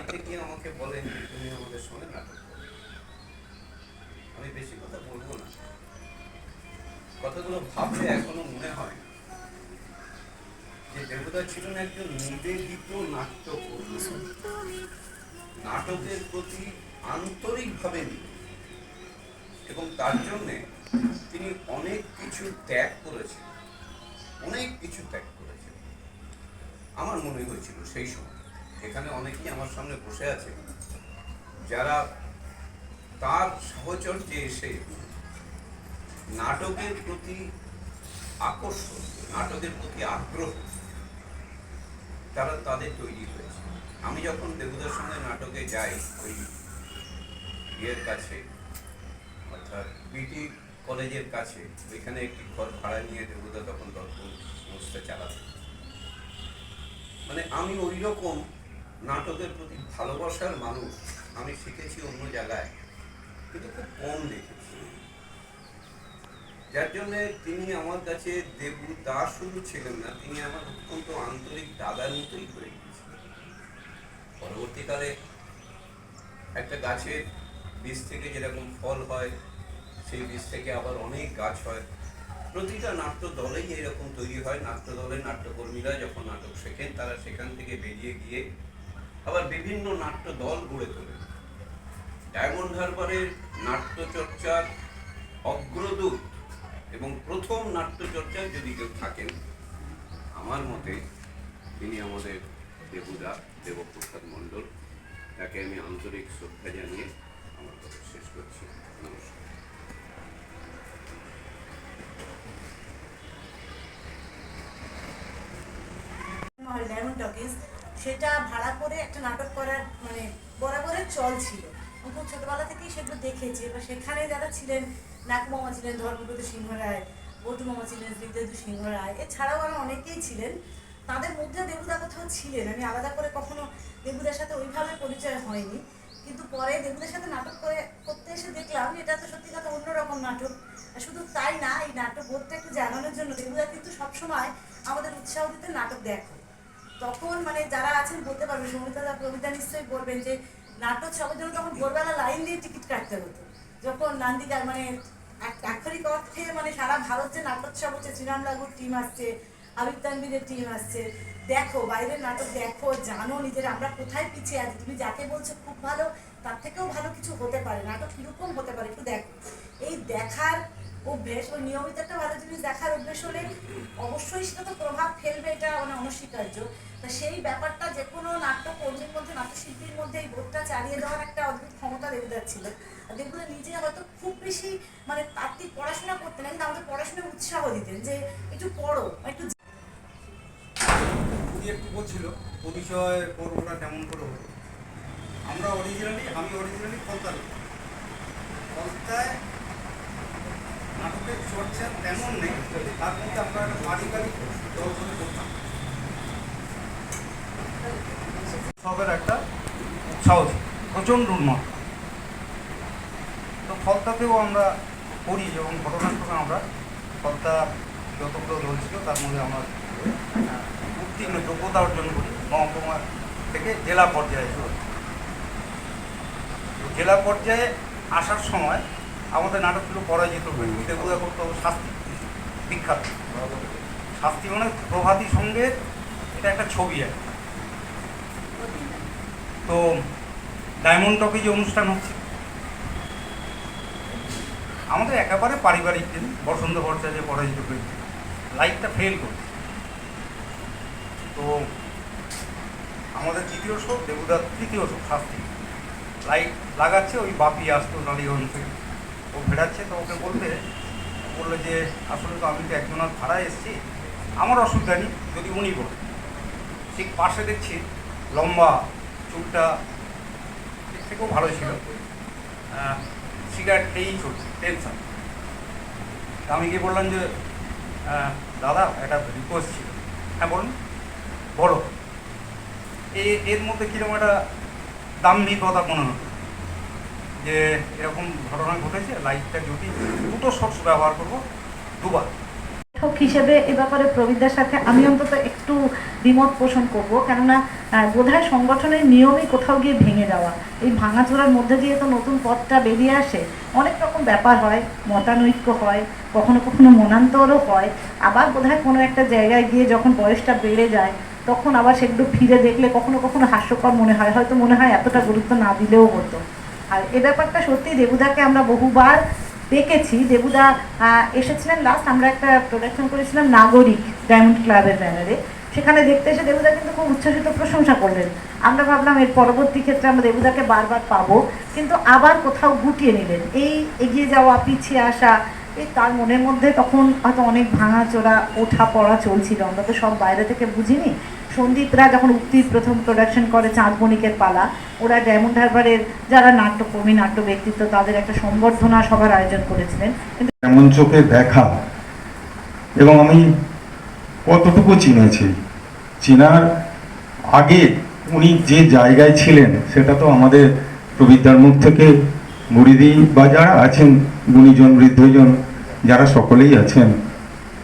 বাড়িতে গিয়ে আমাকে বলেন তুমি আমাদের সঙ্গে নাটক করো। আমি বেশি কথা বলব না। কথাগুলো ভাবলে এখনও মনে হয় যে দেবদা ছিলেন একজন নিবেদিত নাট্যকর্মী নাটকের প্রতি আন্তরিকভাবে। এবং তার জন্যে তিনি অনেক কিছু ত্যাগ করেছেন। অনেক কিছু ত্যাগ করেছেন। আমার মনে হয়েছিল সেই সময়। এখানে অনেকেই আমার সামনে বসে আছে। যারা তার সাহচর্যে এসে নাটকের প্রতি আকর্ষণ, নাটকের প্রতি আগ্রহ, তারা তাদের তৈরি হয়েছে। আমি যখন দেবুদার সঙ্গে নাটকে যাই, ওই ইয়ের কাছে, অর্থাৎ বিটি কলেজের কাছে, ওইখানে একটি ঘর ভাড়া নিয়ে দেবুদা তখন দর্পণ সংস্থা চালাতেন মানে আমি ওই রকম নাটকের প্রতি ভালোবাসার মানুষ, আমি শিখেছি অন্য জায়গায়, কিন্তু খুব কম দেখেছি। যার জন্য তিনি আমার কাছে দেবু দাস শুধু ছিলেন না, তিনি আমার অত্যন্ত আন্তরিক দাদার মতোই হয়ে গিয়েছিলেন পরবর্তীকালে একটা গাছের বীজ থেকে যেরকম ফল হয়, সেই বীজ থেকে আবার অনেক গাছ হয়। প্রতিটা নাট্য দলেই এরকম তৈরি হয়। নাট্য দলের নাট্যকর্মীরা যখন নাটক শেখেন, তারা সেখান থেকে বেরিয়ে গিয়ে আবার বিভিন্ন নাট্য দল গড়ে তোলেন ডায়মন্ড হারবারের নাট্যচর্চার অগ্রদূত এবং প্রথম নাট্যচর্চায় যদি কেউ থাকেন, আমার মতে তিনি আমাদের দেবুদা দেবপ্রসাদ মণ্ডল, তাকে আমি আন্তরিক শ্রদ্ধা জানিয়ে আমার কথা শেষ করছি। নমস্কার। সেটা ভাড়া করে একটা নাটক করার মানে বরাবরের চল ছিল। খুব ছোটবেলা থেকেই সেগুলো দেখেছি এবার সেখানে যারা ছিলেন নাক মামা ছিলেন ধর্মব্রত সিংহ রায়, বটু মামা ছিলেন শ্রীদেদু সিংহ রায়, এছাড়াও আরও অনেকেই ছিলেন। তাদের মধ্যে দেবুদা কোথাও ছিলেন। আমি আলাদা করে কখনো দেবুদার সাথে ওইভাবে পরিচয় হয়নি। কিন্তু পরে দেবুদার সাথে নাটক করে, করতে এসে দেখলাম, এটা তো সত্যি কথা অন্যরকম নাটক। শুধু তাই না, এই নাটক বোধটা একটু জানানোর জন্য দেবুদা কিন্তু সবসময় আমাদের উৎসাহ দিতে নাটক দেখো তখন মানে যারা আছেন বলতে পারবেন সমিতা প্রমিতা নিশ্চয়ই বলবেন যে নাটক সবার জন্য তখন ভোরবেলা লাইন দিয়ে টিকিট কাটতে হতো, যখন নান্দিকার মানে আক্ষরিক অর্থে মানে সারা ভারত যে নাটক নাট্যোৎসব হচ্ছে, শ্রীরাম লাগুর টিম আসছে, আবির টিম আসছে। দেখো, বাইরের নাটক দেখো, জানো নিজের, আমরা কোথায় পিছিয়ে আছি? তুমি যাকে বলছো খুব ভালো, তার থেকেও ভালো কিছু হতে পারে। নাটক কীরকম হতে পারে একটু দেখো। এই দেখার অভ্যেস ও নিয়মিত একটা ভালো জিনিস দেখার অভ্যেস হলে অবশ্যই সেটা তো প্রভাব ফেলবে, এটা মানে অনস্বীকার্য। তা সেই ব্যাপারটা যে কোনো নাট্যকর্মীর মধ্যে, নাট্যশিল্পীর মধ্যে এই বোধটা চালিয়ে দেওয়ার একটা অদ্ভুত ক্ষমতা দেবদার ছিল দেবদা নিজে হয়তো খুব বেশি মানে তাত্ত্বিক পড়াশোনা করতেন, কিন্তু আমাদের পড়াশোনায় উৎসাহ দিতেন যে একটু পড়ো, একটু একটু বলছিল পরিচয় পর্বটা কেমন করে হলো? আমরা অরিজিনালি আমি অরিজিনালি কলকাতা লোক। কলকাতায় নাটকের চর্চা তেমন নেই, তার মধ্যে আমরা একটা পারিবারিক করে করতাম সবের একটা উৎসাহ প্রচণ্ড উন্নত তো ফলতাতেও আমরা করি এবং ঘটনাক্রমে আমরা ফলতা যতগুলো ছিল তার মধ্যে আমরা উত্তীর্ণ, যোগ্যতা অর্জন করি, মহকুমা থেকে জেলা পর্যায়ে জেলা পর্যায়ে আসার সময় আমাদের নাটক ছিল পরাজিত হয়ে এগুলো করতো শাস্তি, বিখ্যাত। শাস্তি মানে প্রভাতী সঙ্গে এটা একটা ছবি আর। তো ডায়মন্ড টকে যে অনুষ্ঠান হচ্ছে, আমাদের একেবারে পারিবারিক দিন, বসন্ত পর্যায়ে যে পরাজিত হয়েছে লাইটটা ফেল করছে। তো আমাদের দ্বিতীয় শো দেবুদার তৃতীয় শো শাস্তি। লাইট লাগাচ্ছে ওই বাপি আসতো নারীগঞ্জ থেকে ও ফেরাচ্ছে তো ওকে বলতে বলল যে, আসলে তো আমি তো একজনের ভাড়ায় এসেছি। আমার অসুবিধা নেই, যদি উনি বলেন। ঠিক পাশে দেখছি লম্বা চুলটা এর থেকেও ভালো ছিল। সিগারেট খেয়েই চলছে টেনশন আমি গিয়ে বললাম যে দাদা, একটা রিকোয়েস্ট ছিল। হ্যাঁ বলুন। বলো। এর মধ্যে কীরকম একটা দাম্ভিকতা মনে হতো যে এরকম ঘটনা ঘটেছে লাইটটা যদি দুটো সোর্স ব্যবহার করব, দুবার। হিসেবে এ ব্যাপারে প্রবীরদার সাথে আমি অন্তত একটু দ্বিমত পোষণ করব, কেননা বোধহয় সংগঠনের নিয়মই কোথাও গিয়ে ভেঙে যাওয়া। এই ভাঙাচোরার মধ্যে দিয়ে তো নতুন পথটা বেরিয়ে আসে, অনেক রকম ব্যাপার হয়, মতানৈক্য হয়, কখনো কখনো মনান্তরও হয়। আবার বোধহয় কোনো একটা জায়গায় গিয়ে যখন বয়সটা বেড়ে যায়, তখন আবার সেগুলো ফিরে দেখলে কখনো কখনো হাস্যকর মনে হয়, হয়তো মনে হয় এতটা গুরুত্ব না দিলেও হতো। আর এ ব্যাপারটা সত্যি দেবুদাকে আমরা বহুবার দেখেছি। দেবুদা এসেছিলেন লাস্ট আমরা একটা প্রোডাকশন করেছিলাম নাগরিক ডায়মন্ড ক্লাবের ব্যানারে সেখানে দেখতে এসে দেবুদা কিন্তু খুব উচ্ছ্বসিত প্রশংসা করলেন। আমরা ভাবলাম এর পরবর্তী ক্ষেত্রে আমরা দেবুদাকে বারবার পাবো, কিন্তু আবার কোথাও গুটিয়ে নিলেন। এই এগিয়ে যাওয়া, পিছিয়ে আসা, এই তার মনের মধ্যে তখন হয়তো অনেক ভাঙাচোরা ওঠা পড়া চলছিল। আমরা তো সব বাইরে থেকে বুঝিনি। সন্দীপরা যখন উক্তির প্রথম প্রোডাকশন করে চাঁদ বণিকের পালা, ওরা ডায়মন্ড হারবারের যারা নাট্যকর্মী নাট্য ব্যক্তিত্ব তাদের একটা সম্বর্ধনা সভার আয়োজন করেছিলেন। এমন চোখে দেখা, এবং আমি কতটুকু চিনেছি, চিনার আগে উনি যে জায়গায় ছিলেন, সেটা তো আমাদের প্রবিদ্যার মুখ থেকে বুড়িদি বা যারা আছেন, গুণীজন, বৃদ্ধজন, যারা সকলেই আছেন,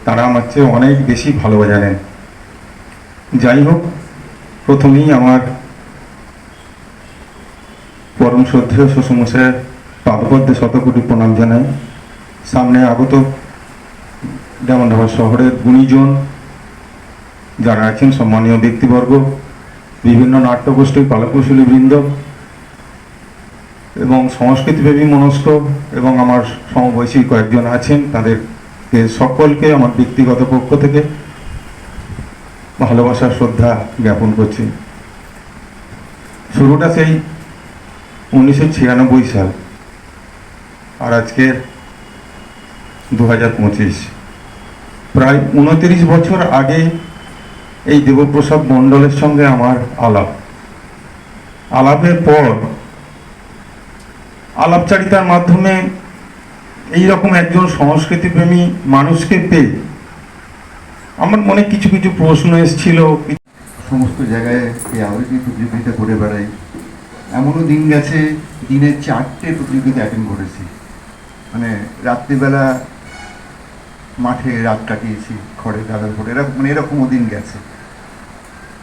তারা আমার চেয়ে অনেক বেশি ভালো জানেন। যাই হোক প্রথমেই আমার পরম শ্রদ্ধেয় শ্বশুরমশাইয়ের পাদপদ্মে শতকোটি প্রণাম জানাই। সামনে আগত যেমন আমার শহরের গুণীজন যারা আছেন, সম্মানীয় ব্যক্তিবর্গ, বিভিন্ন নাট্যগোষ্ঠীর কলাকুশলী বৃন্দ এবং সংস্কৃতিপ্রেমী মনস্ক এবং আমার সমবয়সী কয়েকজন আছেন তাদেরকে সকলকে, আমার ব্যক্তিগত পক্ষ থেকে ভালোবাসা শ্রদ্ধা জ্ঞাপন করছি। শুরুটা সেই উনিশশো ছিয়ানব্বই সাল আর আজকের দু হাজার পঁচিশ। প্রায় উনতিরিশ বছর আগে এই দেবপ্রসাদ মণ্ডলের সঙ্গে আমার আলাপ। আলাপের পর আলাপচারিতার মাধ্যমে এই রকম একজন সংস্কৃতিপ্রেমী মানুষকে পেয়ে আমার মনে কিছু কিছু প্রশ্ন এসেছিল। সমস্ত জায়গায় এই আবৃত্তি প্রতিযোগিতা করে বেড়াই। এমনও দিন গেছে, দিনে চারটে প্রতিযোগিতা অ্যাটেন্ড করেছি। মানে রাত্রিবেলা মাঠে রাত কাটিয়েছি খড়ে দাদার উপরে এরকম মানে এরকমও দিন গেছে।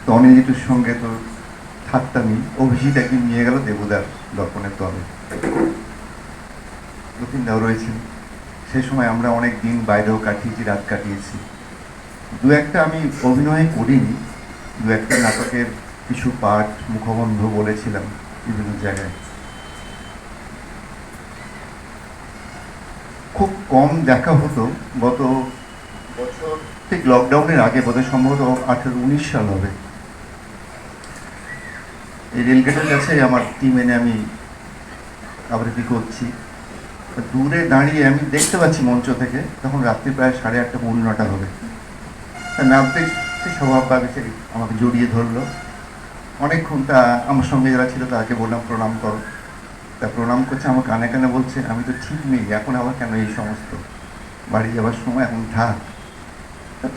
তো অনিজিতুর সঙ্গে তো থাকতামই। অভিজিৎ একদিন নিয়ে গেল দেবদার দর্পণের তলে। রতিনদাও রয়েছেন। সেই সময় আমরা অনেক দিন বাইরেও কাটিয়েছি, রাত কাটিয়েছি। দু একটা আমি অভিনয় করিনি, দু একটা নাটকের কিছু পাঠ মুখবন্ধ বলেছিলাম বিভিন্ন জায়গায়। খুব কম দেখা হতো, গত বছর ঠিক লকডাউনের আগে, বোধহয় সম্ভবত আঠেরো উনিশ সাল হবে। এই রেলগেটের কাছে আমার টিম এনে আমি আবৃত্তি করছি। দূরে দাঁড়িয়ে আমি দেখতে পাচ্ছি মঞ্চ থেকে, তখন রাত্রি প্রায় সাড়ে আটটা পৌনে নটা হবে। নামতে স্বভাবভাবে সে আমাকে জড়িয়ে ধরলো। অনেকক্ষণ তা আমার সঙ্গে যারা ছিল তাকে বললাম, প্রণাম করো। তা প্রণাম করছে, আমার কানে কানে বলছে, আমি তো ঠিক নেই, এখন আবার কেন এই সমস্ত? বাড়ি যাওয়ার সময় এখন থাক।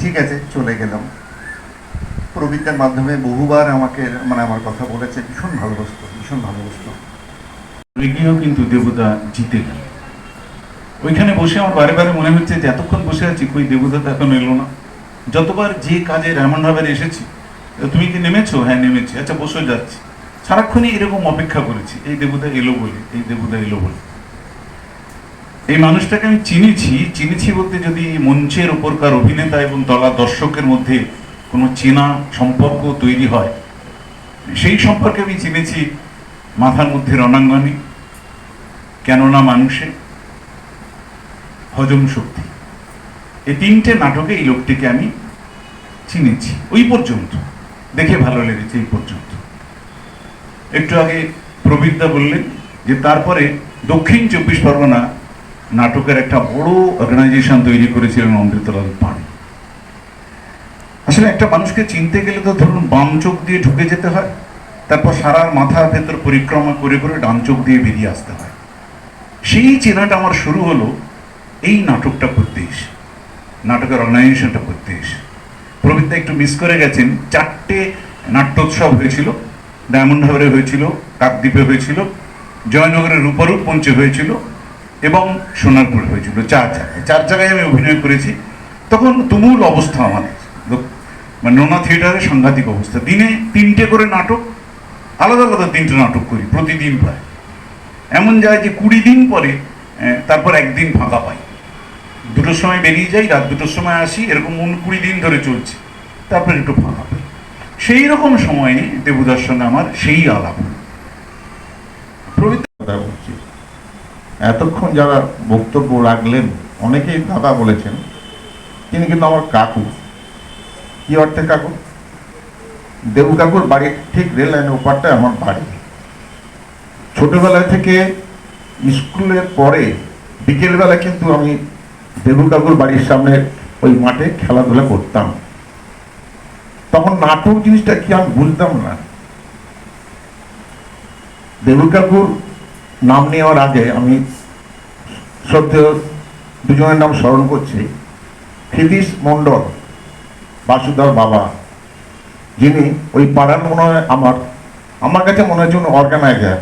ঠিক আছে, চলে গেলাম। প্রবৃত্তার মাধ্যমে বহুবার আমাকে মানে আমার কথা বলেছে, ভীষণ ভালোবাসত ভীষণ ভালোবাসত। গিয়েও কিন্তু দেবতা জিতে গেল। ওইখানে বসে আমার বারে বারে মনে হচ্ছে যে এতক্ষণ বসে আছি, কই দেবতা তো এখন এলো না। যতবার যে কাজে এমন ভাবে এসেছি তুমি কি নেমেছো? হ্যাঁ নেমেছি। আচ্ছা বসে, যাচ্ছি। সারাক্ষণই এরকম অপেক্ষা করেছি। এই দেবতা এলো বলে, এই দেবতা এলো বলে। এই মানুষটাকে আমি চিনেছি। চিনেছি বলতে যদি মঞ্চের উপরকার অভিনেতা এবং তলা দর্শকের মধ্যে কোনো চেনা সম্পর্ক তৈরি হয়, সেই সম্পর্কে আমি চিনেছি মাথার মধ্যে রণাঙ্গনে। কেননা মানুষে হজম শক্তি। এই তিনটে নাটকে এই লোকটিকে আমি চিনেছি, ওই পর্যন্ত। দেখে ভালো লেগেছে এই পর্যন্ত। একটু আগে প্রবীরদা বললেন যে তারপরে দক্ষিণ চব্বিশ পরগনা নাটকের একটা বড় অর্গানাইজেশন তৈরি করেছিলেন অমৃতলাল পান আসলে একটা মানুষকে চিনতে গেলে তো ধরুন বাম চোখ দিয়ে ঢুকে যেতে হয়, তারপর সারা মাথার ভেতর পরিক্রমা করে করে ডান চোখ দিয়ে বেরিয়ে আসতে হয়। সেই চেনাটা আমার শুরু হলো এই নাটকটা করতে এসে। নাটকের অর্গানাইজেশনটা করতে এসে। প্রবৃত্তা একটু মিস করে গেছেন। চারটে নাট্যোৎসব হয়েছিল। ডায়মন্ড হাবরে হয়েছিল কাকদ্বীপে হয়েছিল, জয়নগরের রূপারূপ মঞ্চে হয়েছিল এবং সোনারপুরে হয়েছিল। চার জায়গায়। চার জায়গায় আমি অভিনয় করেছি। তখন তুমুল অবস্থা আমাদের। মানে নোনা থিয়েটারে সাংঘাতিক অবস্থা। দিনে তিনটে করে নাটক, আলাদা আলাদা তিনটে নাটক করি প্রতিদিন প্রায়। এমন যায় যে কুড়ি দিন পরে তারপর একদিন ফাঁকা পাই। দুটোর সময় বেরিয়ে যাই, রাত দুটোর সময় আসি, এরকম কুড়ি দিন ধরে চলছে। তারপরে একটু ফাঁকা সেই রকম সময়ে দেবদার সঙ্গে আমার সেই আলাপ। এতক্ষণ যারা বক্তব্য রাখলেন, অনেকেই দাদা বলেছেন, তিনি কিন্তু আমার কাকু। কি অর্থে কাকু? দেবু কাকুর বাড়ির ঠিক রেল লাইনের ওপারটায় আমার বাড়ি। ছোটবেলা থেকে স্কুলের পরে বিকেলবেলা কিন্তু আমি দেবু কাকুর বাড়ির সামনে ওই মাঠে খেলাধুলা করতাম। তখন নাটক জিনিসটা কি আমি বুঝতাম না। দেবু কাকুর নাম নেওয়ার আগে আমি শ্রদ্ধেয় দুজনের নাম স্মরণ করছি। ক্ষিতীশ মণ্ডল, বাসুদার বাবা, যিনি ওই পাড়ার মনে হয় আমার আমার কাছে মনে উনি অর্গানাইজার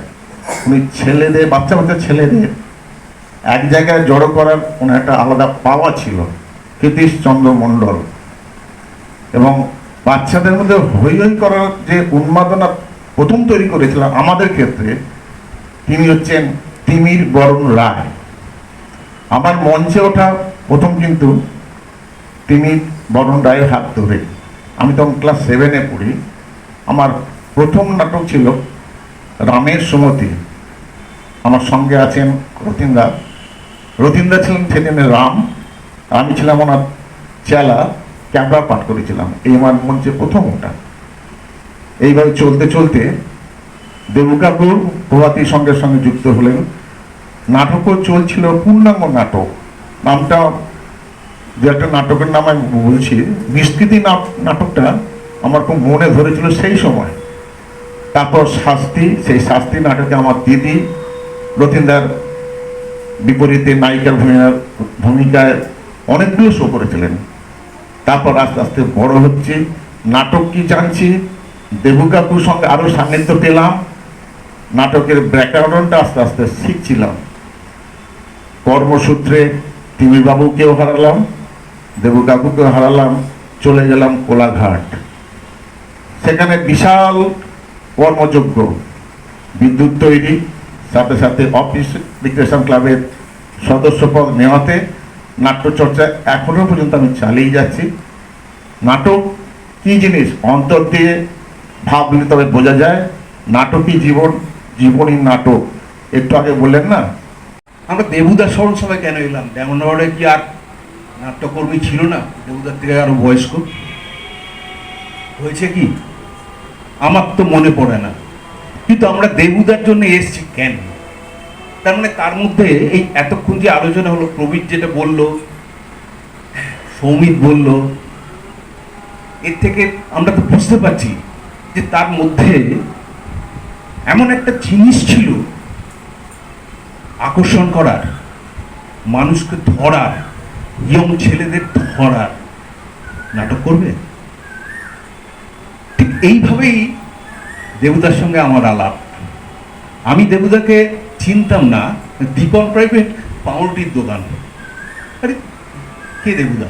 উনি ছেলেদের বাচ্চা বাচ্চা ছেলেদের এক জায়গায় জড়ো করার কোনো একটা আলাদা পাওয়া ছিল চন্দ্র মণ্ডল। এবং বাচ্চাদের মধ্যে হই হই করার যে উন্মাদনা প্রথম তৈরি করেছিলাম আমাদের ক্ষেত্রে, তিনি হচ্ছেন তিমির বরণ রায়। আমার মঞ্চে ওঠা প্রথম কিন্তু তিমির বরণ রায়ের হাত ধরে। আমি তখন ক্লাস সেভেনে পড়ি। আমার প্রথম নাটক ছিল রামের সুমতি। আমার সঙ্গে আছেন রতিনদা রতিনদা ছিলেন সেদিনে রাম। আমি ছিলাম ওনার চেলা, ক্যামেরা পাঠ করেছিলাম। এই আমার মঞ্চে প্রথম ওটা। এইভাবে চলতে চলতে দেবকাপুর প্রভাতির সঙ্গে সঙ্গে যুক্ত হলেন। নাটকও চলছিল, পূর্ণাঙ্গ নাটক। নামটা যে একটা নাটকের নাম আমি বলছি। নাট- নাটকটা আমার খুব মনে ধরেছিল সেই সময়। তারপর শাস্তি, সেই শাস্তি নাটকে আমার দিদি রতিনদার বিপরীতে নায়িকার ভূমিকায় অনেকগুলো শো করেছিলেন। তারপর আস্তে আস্তে বড় হচ্ছে, নাটক কি জানছি দেবু কাকুর সঙ্গে আরও সান্নিধ্য পেলাম, নাটকের ব্যাকরণটা আস্তে আস্তে শিখছিলাম। কর্মসূত্রে বাবুকেও হারালাম দেবু কাকুকেও হারালাম, চলে গেলাম কোলাঘাট। সেখানে বিশাল কর্মযোগ্য বিদ্যুৎ তৈরি সাথে সাথে অফিস রিক্রেশন ক্লাবের সদস্যপদ নেওয়াতে নাট্যচর্চা এখনও পর্যন্ত আমি চালিয়ে যাচ্ছি। নাটক কি জিনিস? অন্তর দিয়ে ভাবলে তবে বোঝা যায়, নাটকই জীবন, জীবনই নাটক। একটু আগে বললেন না? আমরা দেবুদার স্মরণ সভায় কেন এলাম? ডেমনগরে কি আর নাট্যকর্মী ছিল না? দেবুদার থেকে আরও বয়স্ক? হয়েছে কি? আমার তো মনে পড়ে না। কিন্তু আমরা দেবুদার জন্য এসছি কেন? তার মানে তার মধ্যে এই এতক্ষণ যে আলোচনা হলো, প্রবীর যেটা বলল, সৌমিত বলল, এর থেকে আমরা তো বুঝতে পারছি যে তার মধ্যে এমন একটা জিনিস ছিল, আকর্ষণ করার, মানুষকে ধরার, ইয়ং ছেলেদের ধরার। নাটক করবে? ঠিক এইভাবেই দেবুদার সঙ্গে আমার আলাপ। আমি দেবুদাকে চিনতাম না, দীপন প্রাইভেট পাউরুটির দোকান। আরে, কে দেবুদা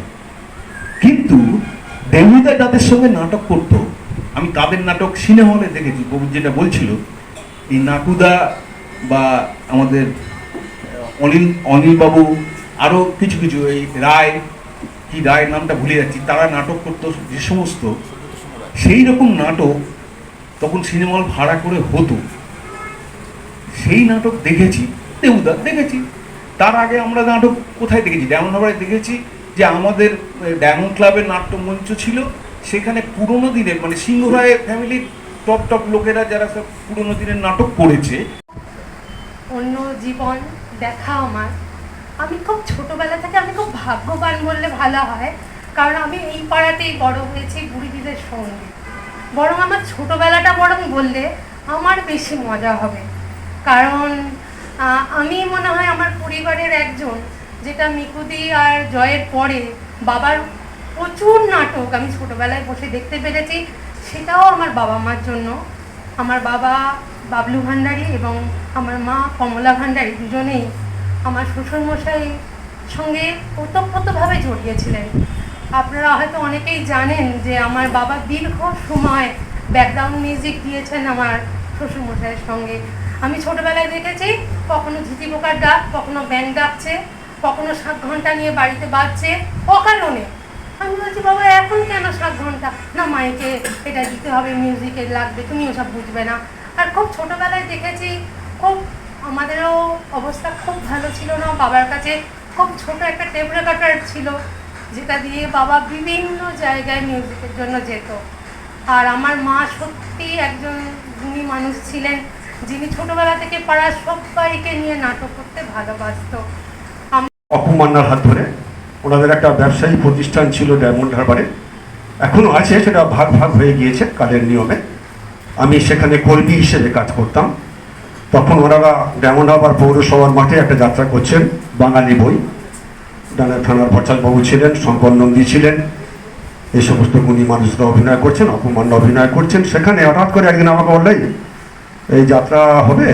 কিন্তু দেবুদা যাদের সঙ্গে নাটক করতো। আমি তাদের নাটক সিনেমা হলে দেখেছি প্রভু যেটা বলছিল, এই নাকুদা বা আমাদের অনিল, অনিলবাবু আরও কিছু কিছু, এই রায়, কি রায় নামটা ভুলে যাচ্ছি, তারা নাটক করতো যে সমস্ত। সেই রকম নাটক তখন সিনেমা ভাড়া করে হতো। সেই নাটক দেখেছি দেবুদা দেখেছি। তার আগে আমরা নাটক কোথায় দেখেছি? ডায়মন্ড হারবারে দেখেছি যে আমাদের ডায়মন্ড ক্লাবের নাট্যমঞ্চ ছিল। সেখানে পুরোনো দিনের মানে সিংহরায় ফ্যামিলির টপ টপ লোকেরা যারা সব পুরোনো দিনের নাটক করেছে। অন্য জীবন দেখা আমার। আমি খুব ছোটবেলা থেকে আমি খুব ভাগ্যবান বললে ভালো হয়। কারণ আমি এই পাড়াতেই বড় হয়েছি বুড়িদিদের সঙ্গে। বরং আমার ছোটবেলাটা বরং বললে আমার বেশি মজা হবে। কারণ আমি মনে হয় আমার পরিবারের একজন, যেটা মিকুদি আর জয়ের পরে বাবার প্রচুর নাটক আমি ছোটবেলায় বসে দেখতে পেরেছি, সেটাও আমার বাবা মার জন্য। আমার বাবা বাবলু ভান্ডারি এবং আমার মা কমলা ভান্ডারি দুজনেই আমার শ্বশুরমশাই সঙ্গে ওতপ্রোতভাবে জড়িয়েছিলেন আপনারা হয়তো অনেকেই জানেন যে আমার বাবা দীর্ঘ সময় ব্যাকগ্রাউন্ড মিউজিক দিয়েছেন আমার শ্বশুরমশাইয়ের সঙ্গে। আমি ছোটবেলায় দেখেছি, কখনো ঝিঝি পোকার ডাক, কখনো ব্যাং ডাকছে, কখনো সাত ঘণ্টা নিয়ে বাড়িতে বাজছে, অকারণে। আমি বলছি, বাবা, এখন কেন সাত ঘণ্টা? না মাইকে এটা দিতে হবে মিউজিকে লাগবে, তুমি ওসব বুঝবে না। আর খুব ছোটবেলায় দেখেছি, খুব আমাদেরও অবস্থা খুব ভালো ছিল না, বাবার কাছে খুব ছোট একটা টেপ রেকর্ডার ছিল যেটা দিয়ে বাবা বিভিন্ন জায়গায় মিউজিকের জন্য যেত। আর আমার মা সত্যি একজন গুণী মানুষ ছিলেন, যিনি ছোটবেলা থেকে পাড়ার সবাইকে নিয়ে নাটক করতে ভালোবাসত। অপমান্নার হাত ধরে ওনাদের একটা ব্যবসায়ী প্রতিষ্ঠান ছিল ডায়মন্ড হারবারে। এখনও আছে, সেটা ভাগ ভাগ হয়ে গিয়েছে কালের নিয়মে। আমি সেখানে কর্মী হিসেবে কাজ করতাম। তখন ওনারা ডায়মন্ড হারবার পৌরসভার মাঠে একটা যাত্রা করছেন, বাঙালি বই। ডানা থানার বাবু ছিলেন শঙ্কর নন্দী ছিলেন। এই সমস্ত গুণী মানুষরা অভিনয় করছেন, অপমান্য অভিনয় করছেন। সেখানে হঠাৎ করে একদিন আমাকে বললেই এই যাত্রা হবে,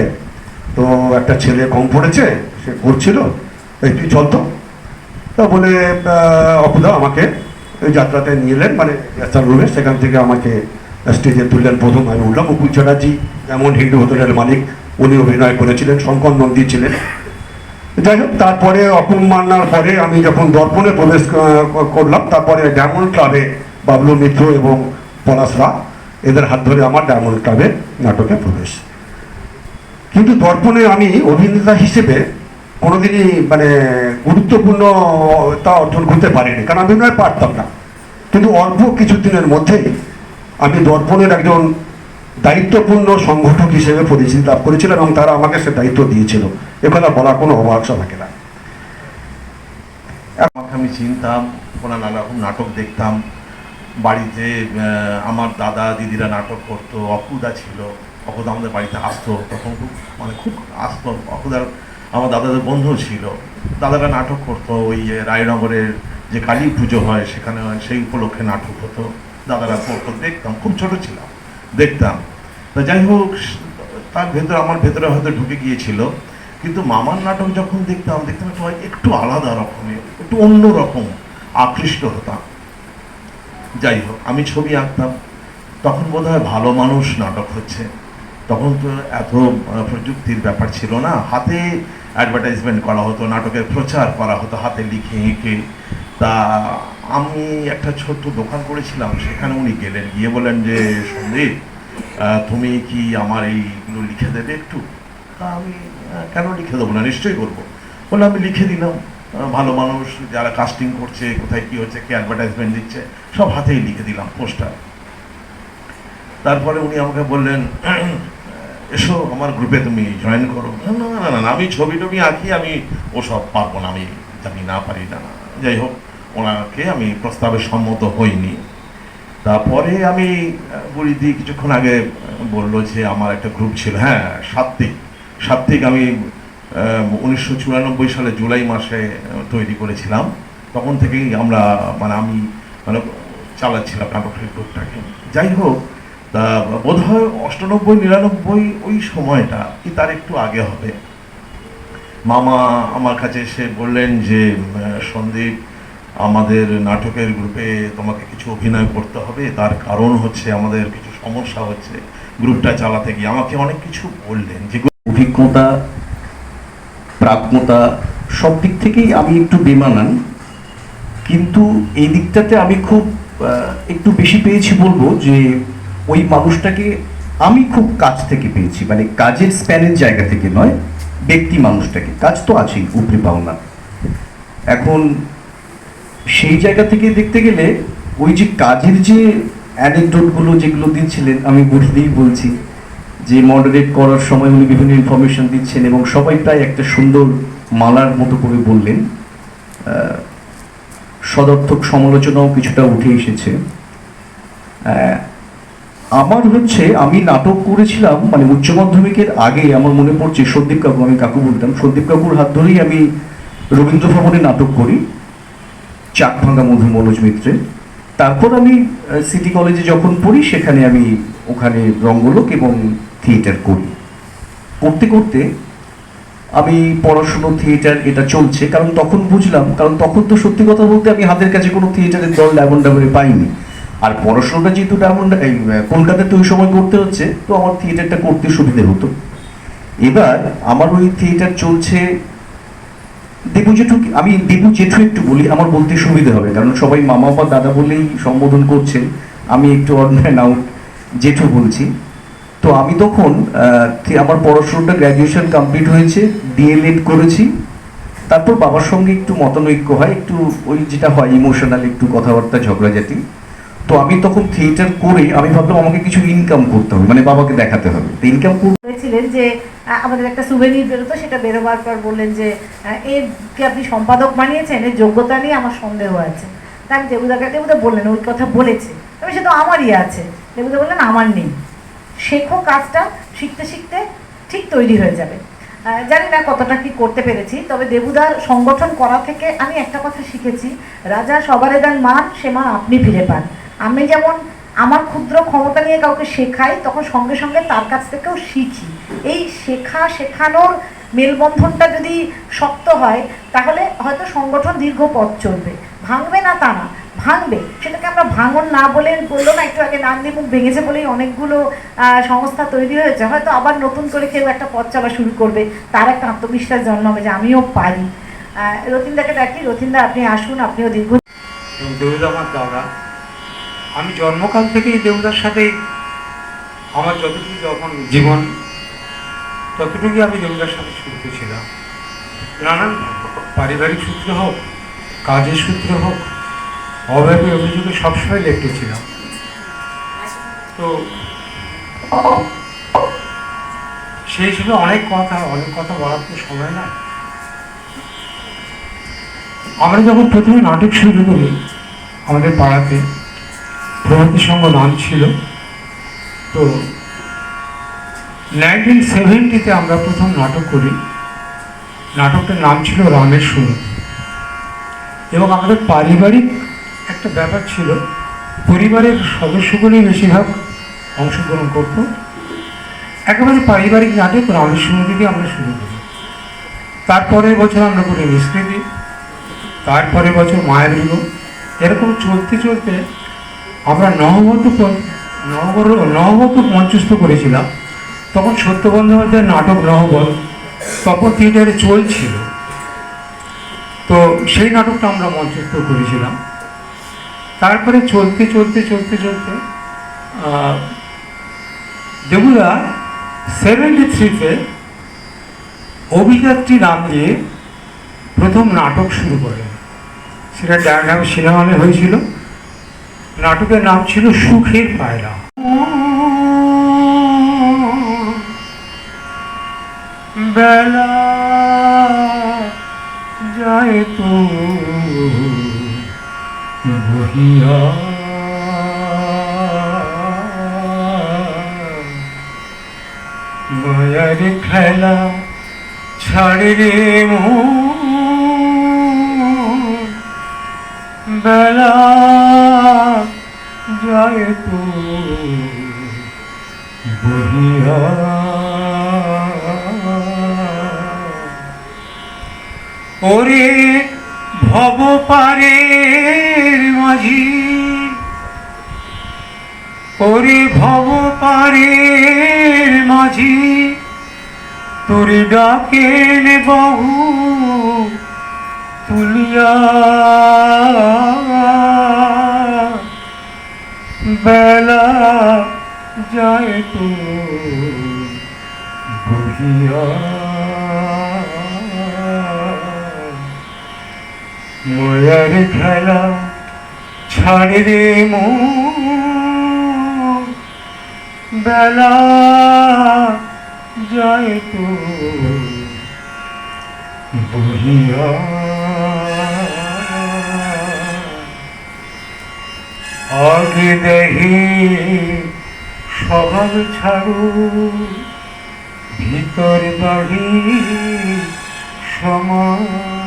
তো একটা ছেলে কম পড়েছে, সে করছিল, এই তুই চল তো। বলে অপুদা, আমাকে ওই যাত্রাতে নিয়ে এলেন মানে যাত্রার রুমে সেখান থেকে আমাকে স্টেজে তুললেন প্রথম আমি উঠলাম মুকুল চ্যাটার্জি, এমন হিন্দু হোটেলের মালিক। উনি অভিনয় করেছিলেন, শঙ্কর নন্দী ছিলেন। যাই হোক, তারপরে অপমান্নার পরে আমি যখন দর্পণে প্রবেশ করলাম, তারপরে ডায়মন্ড ক্লাবে বাবলু মিত্র এবং পলাশরা এদের হাত ধরে আমার ডায়মন্ড ক্লাবে নাটকে প্রবেশ। কিন্তু দর্পণে আমি অভিনেতা হিসেবে কোনোদিনই মানে গুরুত্বপূর্ণ তা অর্জন করতে পারিনি, কারণ আমি নয়, পারতাম না। কিন্তু অল্প কিছুদিনের মধ্যেই আমি দর্পণের একজন দায়িত্বপূর্ণ সংগঠক হিসেবে পরিচিতি লাভ করেছিলাম এবং তারা আমাকে সে দায়িত্ব দিয়েছিল। এখানে বলার কোনো অবাক থাকে না। আমি চিনতাম ওনার নানা রকম নাটক দেখতাম। বাড়িতে আমার দাদা দিদিরা নাটক করতো অকুদা ছিল। অকুদা আমাদের বাড়িতে আসতো তখন খুব মানে খুব আসতো। অকুদার আমার দাদাদের বন্ধু ছিল। দাদারা নাটক করতো ওই রায়নগরের যে কালী পুজো হয় সেখানে হয়, সেই উপলক্ষে নাটক হতো। দাদারা করতো দেখতাম খুব ছোট ছিলাম দেখতাম। তা যাই হোক তার ভেতরে আমার ভেতরে হয়তো ঢুকে গিয়েছিল। কিন্তু মামার নাটক যখন দেখতাম দেখতাম সবাই একটু আলাদা রকমের, একটু অন্য রকম আকৃষ্ট হতাম। যাই হোক, আমি ছবি আঁকতাম। তখন বোধ হয় ভালো মানুষ নাটক হচ্ছে। তখন তো এত প্রযুক্তির ব্যাপার ছিল না। হাতে অ্যাডভার্টাইজমেন্ট করা হতো, নাটকের প্রচার করা হতো, হাতে লিখে এঁকে। তা আমি একটা ছোট্ট দোকান করেছিলাম, সেখানে উনি গেলেন। গিয়ে বললেন যে, সন্দীপ তুমি কি আমার এইগুলো লিখে দেবে একটু? আমি কেন লিখে দেবো না? নিশ্চয়ই করব। বলে আমি লিখে দিলাম। ভালো মানুষ, যারা কাস্টিং করছে, কোথায় কি হচ্ছে, কে অ্যাডভার্টাইজমেন্ট দিচ্ছে, সব হাতেই লিখে দিলাম পোস্টার তারপরে উনি আমাকে বললেন এসো আমার গ্রুপে তুমি জয়েন করো। না না না না আমি ছবি টবি আঁকি, আমি ওসব পারব না, আমি জানি না, পারি না যাই হোক, ওনাকে আমি প্রস্তাবে সম্মত হইনি। তারপরে আমি বুড়িদি কিছুক্ষণ আগে বলল যে, আমার একটা গ্রুপ ছিল। হ্যাঁ সাত্বিক। সাত্বিক আমি উনিশশো চুরানব্বই সালে জুলাই মাসে তৈরি করেছিলাম। তখন থেকেই আমরা মানে আমি মানে চালাচ্ছিলাম নাটকের গ্রুপটাকে যাই হোক, তা বোধ হয় অষ্টানব্বই, নিরানব্বই ওই সময়টা, কি তার একটু আগে হবে। মামা আমার কাছে এসে বললেন যে সন্দীপ, আমাদের নাটকের গ্রুপে তোমাকে কিছু অভিনয় করতে হবে। তার কারণ হচ্ছে, আমাদের কিছু সমস্যা হচ্ছে। গ্রুপটা চালাতে গিয়ে আমাকে অনেক কিছু বললেন। যে অভিজ্ঞতা, প্রাপ্যতা, সব দিক থেকেই আমি একটু বেমানান। কিন্তু এই দিকটাতে আমি খুব একটু বেশি পেয়েছি বলব যে, ওই মানুষটাকে আমি খুব কাজ থেকে পেয়েছি। মানে কাজের স্প্যানের জায়গা থেকে নয়, ব্যক্তি মানুষটাকে। কাজ তো আছেই, উপরে পাওনা। এখন সেই জায়গা থেকে দেখতে গেলে, ওই যে কাজের যে অ্যানেকডোটগুলো যেগুলো দিচ্ছিলেন, আমি বুঝতেই বলছি যে মডারেট করার সময় উনি বিভিন্ন ইনফরমেশন দিচ্ছেন এবং সবাই প্রায় একটা সুন্দর মালার মতো করে বললেন। সদর্থক সমালোচনাও কিছুটা উঠে এসেছে। আমার হচ্ছে, আমি নাটক করেছিলাম মানে উচ্চ মাধ্যমিকের আগে আমার মনে পড়ছে, সন্দীপ কাকু, আমি কাকু বলতাম, সন্দীপ কাকুর হাত ধরেই আমি রবীন্দ্র ভবনে নাটক করি চাক ভাঙা মধু মনোজ মিত্রের তারপর আমি সিটি কলেজে যখন পড়ি, সেখানে আমি ওখানে রঙ্গলোক এবং থিয়েটার করি। করতে করতে আমি পড়াশুনো থিয়েটার এটা চলছে। কারণ তখন বুঝলাম, কারণ তখন তো সত্যি কথা বলতে আমি হাতের কাছে কোনো থিয়েটারের দল ডায়মন্ড ডাবরে পাইনি। আর পড়াশোনাটা যেহেতু ডায়মন্ড কলকাতাতে ওই সময় করতে হচ্ছে, তো আমার থিয়েটারটা করতে সুবিধে হতো। এবার আমার ওই থিয়েটার চলছে দেবু জেঠু আমি দেবু জেঠু একটু বলি, আমার বলতে সুবিধে হবে। কারণ সবাই মামা বা দাদা বলেই সম্বোধন করছেন, আমি একটু অন্যায় নাও জেঠু বলছি। তো আমি তখন আমার পড়াশোনাটা গ্র্যাজুয়েশন কমপ্লিট হয়েছে ডিএলএড করেছি। তারপর বাবার সঙ্গে একটু মতনৈক্য হয়, একটু ওই যেটা হয় ইমোশনাল একটু কথাবার্তা, ঝগড়াঝাটি। তো আমি তখন থিয়েটার করে আমি ভাবলাম আমাকে কিছু ইনকাম করতে হবে মানে বাবাকে দেখাতে হবে। তো ইনকাম বলেছিলেন যে আমাদের একটা সুভেনির বেরোতো, সেটা বেরোবার পর বললেন যে এর কি আপনি সম্পাদক বানিয়েছেন? এর যোগ্যতা নিয়ে আমার সন্দেহ আছে। তা আমি দেবুদাকে দেবুদা বললেন, ওই কথা বলেছে। তবে সে তো আমারই আছে। দেবুদা বললেন, আমার নেই। শেখো কাজটা, শিখতে শিখতে ঠিক তৈরি হয়ে যাবে। জানি না কতটা কি করতে পেরেছি, তবে দেবুদার সংগঠন করা থেকে আমি একটা কথা শিখেছি, রাজা সবারে দেন মান, সে মান আপনি ফিরে পান। আমি যেমন আমার ক্ষুদ্র ক্ষমতা নিয়ে কাউকে শেখাই, তখন সঙ্গে সঙ্গে তার কাছ থেকেও শিখি। এই শেখা শেখানোর মেলবন্ধনটা যদি শক্ত হয়, তাহলে হয়তো সংগঠন দীর্ঘ পথ চলবে। ভাঙবে না তা না। ভাঙবে? সেটাকে আমরা ভাঙন না বলে বলল না, একটু আগে নাম দিয়ে মুখ ভেঙেছে বলেই অনেকগুলো সংস্থা তৈরি হয়েছে। হয়তো আবার নতুন করে কেউ একটা পথ চলা শুরু করবে, তার একটা আত্মবিশ্বাস জন্মাবে যে আমিও পারি। রতিনদাকে ডাকি রতিনদা আপনি আসুন, আপনিও দীর্ঘ দেবুদা আমার দাদা। আমি জন্মকাল থেকেই দেবুদার সাথে আমার যতটুকু যখন জীবন, ততটুকুই আমি দেবুদার সাথে যুক্ত ছিলাম। নানান পারিবারিক সূত্রে হোক, কাজের সূত্র হোক অভাবে অভিযোগে সবসময় লেপ্টে ছিলাম। তো সেই হিসেবে অনেক কথা অনেক কথা বলার তো সময় না আমরা যখন প্রথমে নাটক শুরু করি, আমাদের পাড়াতে প্রগতি সংঘ নাম ছিল, তো নাইনটিন সেভেন্টিতে আমরা প্রথম নাটক করি। নাটকটার নাম ছিল রামের সুর এবং আমাদের পারিবারিক একটা ব্যাপার ছিল, পরিবারের সদস্যগুলোই বেশিরভাগ অংশগ্রহণ করত। একেবারে পারিবারিক নাটক রামের সুর থেকে আমরা শুরু করি। তারপরের বছর আমরা করি নিষ্কৃতি তারপরে বছর মায়ের বিলু এরকম চলতে চলতে আমরা নহবত নহবর নহবত মঞ্চস্থ করেছিলাম। তখন সত্য বন্দ্যোপাধ্যায়ের নাটক নহবত তখন থিয়েটারে চলছিল। তো সেই নাটকটা আমরা মঞ্চস্থ করেছিলাম। তারপরে চলতে চলতে চলতে চলতে দেবুদা সেভেন্টি থ্রিতে অভিযাত্রী নাম দিয়ে প্রথম নাটক শুরু করেন। সেটা ডায়নাম সিনেমা হলে হয়েছিল। নাটকের নাম ছিল সুখের পায়রা। বেলা যায় তো বহিয়া মায়ার খেলা ছাড়ে রে বেলা যায় তো। বহিয়া। ওরে ভব পারের মাঝি। ওরে ভব পারের মাঝি, তোরে ডাকেন বহু তুলিয়া। বেলা যায় তো বহিয়া। ময়ার খেলা, ছাড়ে রে মন। বেলা যায় তো বহিয়া। আগে দেহে স্বভাব ছাড়ু, ভিতর বাড়ি আমার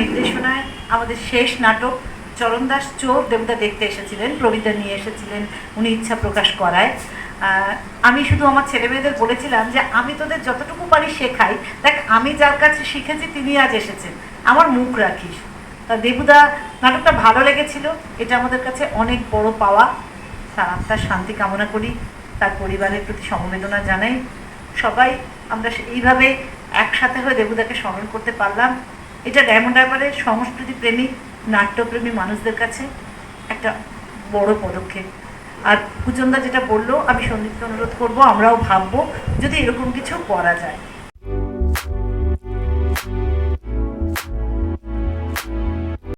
নির্দেশনায় আমাদের শেষ নাটক চরণদাস চোর দেবতা দেখতে এসেছিলেন, প্রবীতা নিয়ে এসেছিলেন, উনি ইচ্ছা প্রকাশ করায়। আমি শুধু আমার ছেলে মেয়েদের বলেছিলাম যে আমি তোদের যতটুকু পারি শেখাই। দেখ, আমি যার কাছে শিখেছি তিনি আজ এসেছেন। আমার মুখ রাখিস। তা দেবুদা, নাটকটা ভালো লেগেছিল। এটা আমাদের কাছে অনেক বড় পাওয়া। তার আত্মার শান্তি কামনা করি। তার পরিবারের প্রতি সমবেদনা জানাই। সবাই, আমরা এইভাবে একসাথে হয়ে দেবুদাকে স্মরণ করতে পারলাম। এটা ডায়মন্ড সংস্কৃতি প্রেমী, নাট্যপ্রেমী মানুষদের কাছে একটা বড় পদক্ষেপ। আর পূজনদা যেটা বলল, আমি সন্দীপকে অনুরোধ করব, আমরাও ভাববো যদি এরকম কিছু করা যায়।